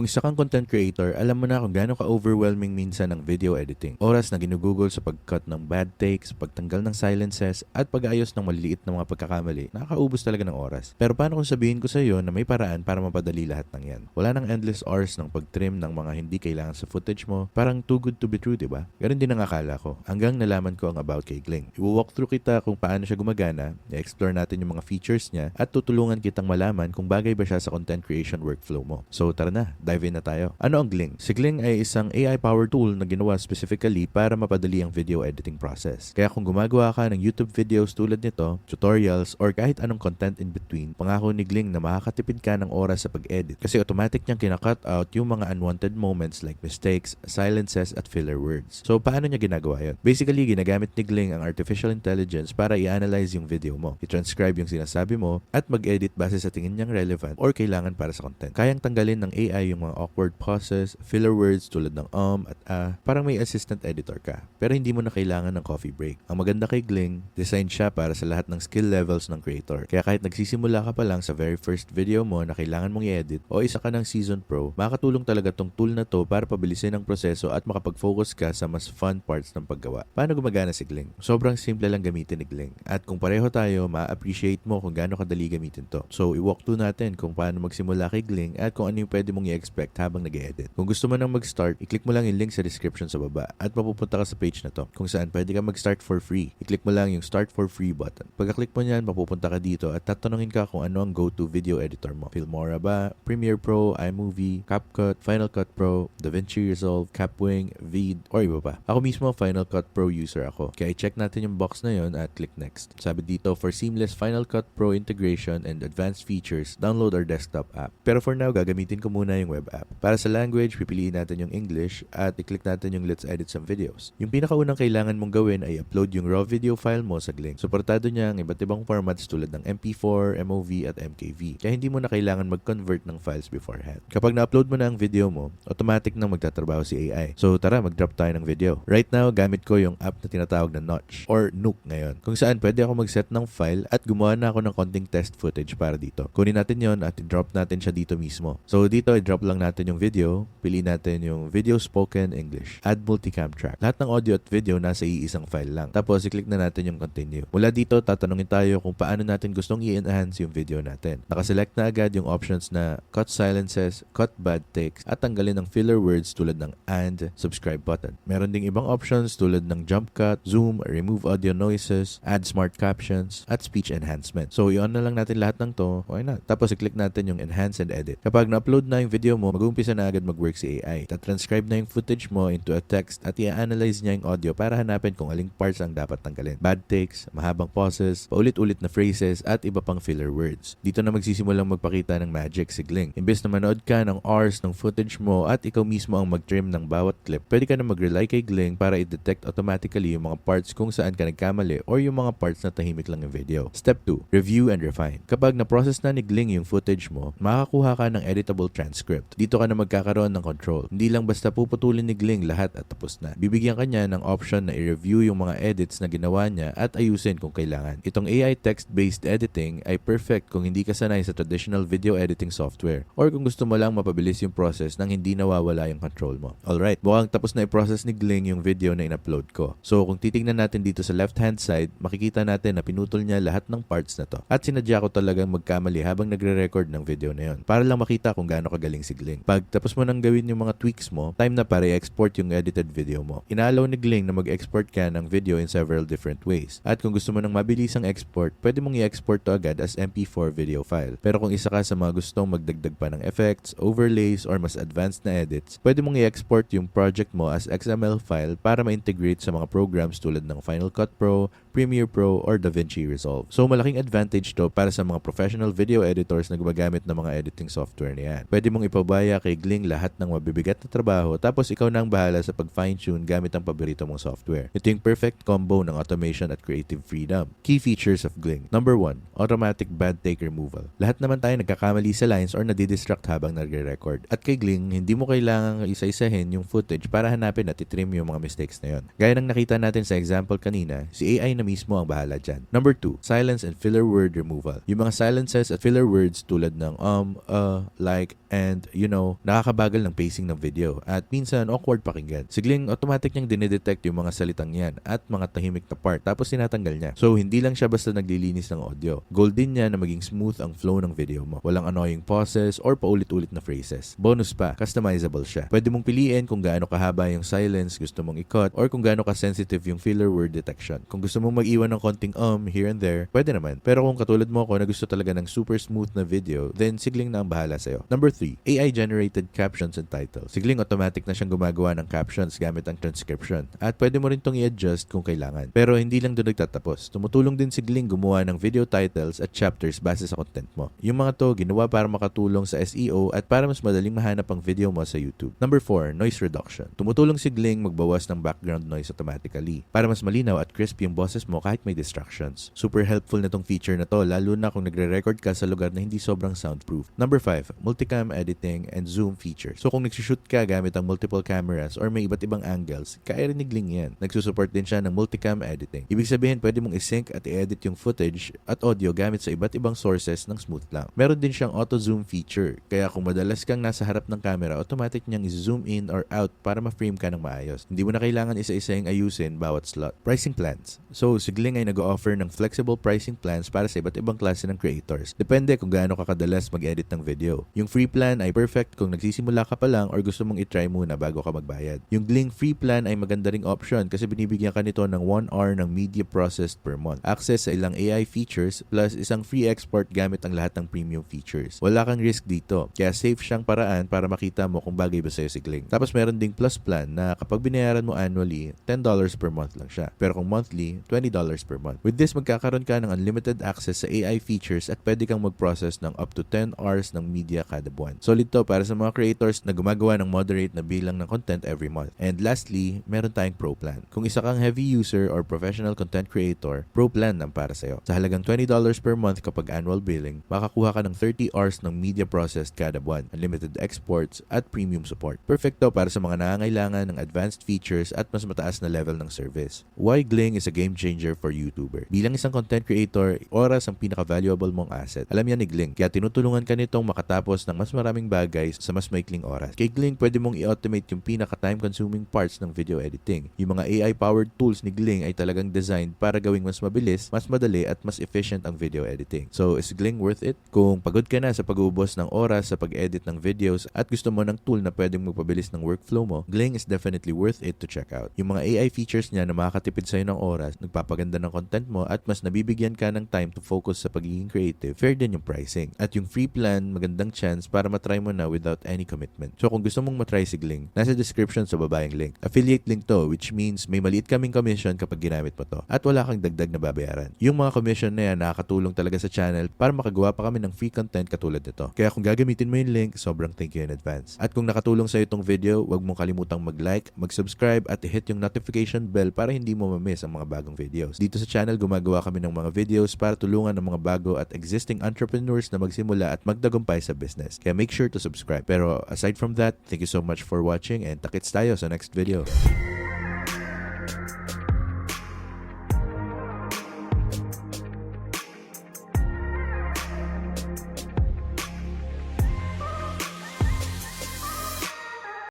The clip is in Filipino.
Kung isa kang content creator, alam mo na kung gaano ka-overwhelming minsan ng video editing. Oras na ginugugol sa pag-cut ng bad takes, pagtanggal ng silences, at pag-ayos ng maliliit na mga pagkakamali, nakakaubos talaga ng oras. Pero paano kung sabihin ko sa iyo na may paraan para mapadali lahat ng yan? Wala nang endless hours ng pag-trim ng mga hindi kailangan sa footage mo. Parang too good to be true, di ba? Ganun din ang akala ko. Hanggang nalaman ko ang about kay Gling. I-walk through kita kung paano siya gumagana, i-explore natin yung mga features niya, at tutulungan kitang malaman kung bagay ba siya sa content creation workflow mo. So tara na, dive in na tayo. Ano ang Gling? Si Gling ay isang AI-powered tool na ginawa specifically para mapadali ang video editing process. Kaya kung gumagawa ka ng YouTube videos tulad nito, tutorials, or kahit anong content in between, pangako ni Gling na makakatipid ka ng oras sa pag-edit kasi automatic niyang kinakat out yung mga unwanted moments like mistakes, silences, at filler words. So paano niya ginagawa yun? Basically, ginagamit ni Gling ang artificial intelligence para i-analyze yung video mo, i-transcribe yung sinasabi mo, at mag-edit base sa tingin niyang relevant or kailangan para sa content. Kayang tanggalin ng AI yung mga awkward pauses, filler words tulad ng um at ah, parang may assistant editor ka. Pero hindi mo na kailangan ng coffee break. Ang maganda kay Gling, design siya para sa lahat ng skill levels ng creator. Kaya kahit nagsisimula ka pa lang sa very first video mo na kailangan mong i-edit o isa ka ng season pro, makakatulong talaga tong tool na to para pabilisin ang proseso at makapag-focus ka sa mas fun parts ng paggawa. Paano gumagana si Gling? Sobrang simple lang gamitin ni Gling. At kung pareho tayo, ma-appreciate mo kung gaano kadali gamitin to. So, i-walk through natin kung paano magsimula kay Gling at kung ano yung pwede mong i-expect habang nag edit Kung gusto mo nang mag-start, i-click mo lang yung link sa description sa baba at mapupunta ka sa page na to kung saan pwede ka mag-start for free. I-click mo lang yung start for free button. Pagka-click mo niyan, mapupunta ka dito at tatanungin ka kung ano ang go-to video editor mo. Filmora ba? Premiere Pro, iMovie, CapCut, Final Cut Pro, DaVinci Resolve, Capwing, Vid, or iba pa. Ako mismo Final Cut Pro user ako. Kaya i-check natin yung box na yon at click next. Sabi dito, for seamless Final Cut Pro integration and advanced features, download our desktop app. Pero for now, gagamitin ko muna yung web app. Para sa language, pipiliin natin yung English at i-click natin yung let's edit some videos. Yung pinakaunang kailangan mong gawin ay upload yung raw video file mo sa Gling. Suportado niya ang iba't ibang formats tulad ng MP4, MOV at MKV. Kaya hindi mo na kailangan mag-convert ng files beforehand. Kapag na-upload mo na ang video mo, automatic na magtatrabaho si AI. So tara, mag-drop tayo ng video. Right now, gamit ko yung app na tinatawag na Notch or Nook ngayon. Kung saan pwede ako mag-set ng file at gumawa na ako ng konting test footage para dito. Kunin natin yon at i-drop natin siya dito mismo. So dito, i-drop lang natin yung video. Piliin natin yung video spoken English. Add multicam track. Lahat ng audio at video nasa iisang file lang. Tapos, i-click na natin yung continue. Mula dito, tatanungin tayo kung paano natin gustong i-enhance yung video natin. Nakaselect na agad yung options na cut silences, cut bad takes, at tanggalin ng filler words tulad ng and, subscribe button. Meron ding ibang options tulad ng jump cut, zoom, remove audio noises, add smart captions, at speech enhancement. So, i-on na lang natin lahat ng to. Why not? Tapos, i-click natin yung enhance and edit. Kapag na-upload na yung video mo, mag-uumpisa na agad mag-work si AI. Tatranscribe na yung footage mo into a text at i-analyze niya yung audio para hanapin kung aling parts ang dapat tanggalin. Bad takes, mahabang pauses, paulit-ulit na phrases, at iba pang filler words. Dito na magsisimulang magpakita ng magic si Gling. Imbes na manood ka ng hours ng footage mo at ikaw mismo ang mag-trim ng bawat clip, pwede ka na mag-rely kay Gling para i-detect automatically yung mga parts kung saan ka nagkamali or yung mga parts na tahimik lang yung video. Step 2. Review and refine. Kapag na-process na ni Gling yung footage mo, makakakuha ka ng editable transcript. Dito ka na magkakaroon ng control. Hindi lang basta puputulin ni Gling lahat at tapos na. Bibigyan ka niya ng option na i-review yung mga edits na ginawa niya at ayusin kung kailangan. Itong AI text-based editing ay perfect kung hindi ka sanay sa traditional video editing software or kung gusto mo lang mapabilis yung process nang hindi nawawala yung control mo. Alright, mukhang tapos na i-process ni Gling yung video na in-upload ko. So kung titingnan natin dito sa left-hand side, makikita natin na pinutol niya lahat ng parts na to. At sinadya ko talagang magkamali habang nagre-record ng video na yon para lang makita kung gaano kagaling Gling. Pag tapos mo nang gawin yung mga tweaks mo, time na para i-export yung edited video mo. Inaalaw ni Gling na mag-export ka ng video in several different ways. At kung gusto mo ng mabilisang export, pwede mong i-export to agad as MP4 video file. Pero kung isa ka sa mga gustong magdagdag pa ng effects, overlays, or mas advanced na edits, pwede mong i-export yung project mo as XML file para ma-integrate sa mga programs tulad ng Final Cut Pro, Premiere Pro, or DaVinci Resolve. So malaking advantage to para sa mga professional video editors na gumagamit ng mga editing software niyan. Pwede mong ipabaya kay Gling lahat ng mabibigat na trabaho tapos ikaw na ang bahala sa pag-fine-tune gamit ang paborito mong software. Ito yung perfect combo ng automation at creative freedom. Key features of Gling. Number 1, automatic bad take removal. Lahat naman tayo nagkakamali sa lines or nadidistract habang nagre-record. At kay Gling, hindi mo kailangang isa-isahin yung footage para hanapin at itrim yung mga mistakes na yon. Gaya ng nakita natin sa example kanina, si AI na mismo ang bahala dyan. Number 2, silence and filler word removal. Yung mga silences at filler words tulad ng um, uh, like, and, you know, nakakabagal ng pacing ng video at minsan awkward pakinggan. Sigling automatic niyang dinidetect yung mga salitang yan at mga tahimik na part tapos tinatanggal niya. So, hindi lang siya basta naglilinis ng audio. Goal din niya na maging smooth ang flow ng video mo. Walang annoying pauses or paulit-ulit na phrases. Bonus pa, customizable siya. Pwede mong piliin kung gaano kahaba yung silence gusto mong i-cut or kung gaano ka-sensitive yung filler word detection. Kung gusto mong mag-iwan ng konting um here and there, pwede naman. Pero kung katulad mo ako na gusto talaga ng super smooth na video, then sigling na ang bahala sa'yo. Number 3, AI-generated captions and titles. Sigling automatic na siyang gumagawa ng captions gamit ang transcription. At pwede mo rin tong i-adjust kung kailangan. Pero hindi lang doon nagtatapos. Tumutulong din sigling gumawa ng video titles at chapters base sa content mo. Yung mga to, ginawa para makatulong sa SEO at para mas madaling mahanap ang video mo sa YouTube. Number 4, noise reduction. Tumutulong sigling magbawas ng background noise automatically para mas malinaw at crisp yung boses mo kahit may distractions. Super helpful na tong feature na to lalo na kung nagre-record ka sa lugar na hindi sobrang soundproof. Number 5, multicam editing and zoom features. So kung nagsushoot ka gamit ang multiple cameras or may iba't ibang angles, kaya rin nigling yan. Nagsusupport din siya ng multicam editing. Ibig sabihin, pwede mong isync at i-edit yung footage at audio gamit sa iba't ibang sources ng smooth lang. Meron din siyang auto zoom feature. Kaya kung madalas kang nasa harap ng camera, automatic niyang i-zoom in or out para ma-frame ka ng maayos. Hindi mo na kailangan isa-isa yung ayusin bawat slot. Pricing plans. So, Sigling ay nag-offer ng flexible pricing plans para sa iba't ibang klase ng creators. Depende kung gaano ka kadalas mag-edit ng video. Yung free plan ay perfect kung nagsisimula ka pa lang or gusto mong i-try muna bago ka magbayad. Yung Gling free plan ay maganda ring option kasi binibigyan ka nito ng 1 hour ng media processed per month. Access sa ilang AI features plus isang free export gamit ang lahat ng premium features. Wala kang risk dito. Kaya safe siyang paraan para makita mo kung bagay ba sa'yo si Gling. Tapos meron ding plus plan na kapag binayaran mo annually, $10 per month lang siya. Pero kung monthly, $20 per month. With this, magkakaroon ka ng unlimited access sa AI features at pwede kang mag-process ng up to 10 hours ng media kada buwan. Solid to para sa mga creators na gumagawa ng moderate na bilang ng content every month. And lastly, meron tayong Pro Plan. Kung isa kang heavy user or professional content creator, Pro Plan ang para sa'yo. Sa halagang $20 per month kapag annual billing, makakuha ka ng 30 hours ng media processed kada buwan, unlimited exports, at premium support. Perfect to para sa mga nangangailangan ng advanced features at mas mataas na level ng service. Why Gling is a game changer for YouTuber. Bilang isang content creator, oras ang pinaka-valuable mong asset. Alam yan ni Gling, kaya tinutulungan ka nitong makatapos ng mas maraming bagay sa mas maikling oras. Kay Gling, pwede mong i-automate yung pinaka-time consuming parts ng video editing. Yung mga AI-powered tools ni Gling ay talagang designed para gawing mas mabilis, mas madali at mas efficient ang video editing. So, is Gling worth it? Kung pagod ka na sa pag-uubos ng oras sa pag-edit ng videos at gusto mo ng tool na pwedeng magpabilis ng workflow mo, Gling is definitely worth it to check out. Yung mga AI features niya na makakatipid sa'yo ng oras, nagpapaganda ng content mo at mas nabibigyan ka ng time to focus sa pagiging creative, fair din yung pricing. At yung free plan, magandang chance para matry mo na without any commitment. So kung gusto mong matry si Gling, nasa description sa baba yung link. Affiliate link to, which means may maliit kaming commission kapag ginamit mo to. At wala kang dagdag na babayaran. Yung mga commission na yan nakakatulong talaga sa channel para makagawa pa kami ng free content katulad nito. Kaya kung gagamitin mo yung link, sobrang thank you in advance. At kung nakatulong sa itong video, huwag mong kalimutang mag-like, mag-subscribe at i-hit yung notification bell para hindi mo ma-miss ang mga bagong videos. Dito sa channel, gumagawa kami ng mga videos para tulungan ng mga bago at existing entrepreneurs na magsimula at magdagumpay sa business. Kaya make sure to subscribe. Pero aside from that, thank you so much for watching and takits tayo sa next video.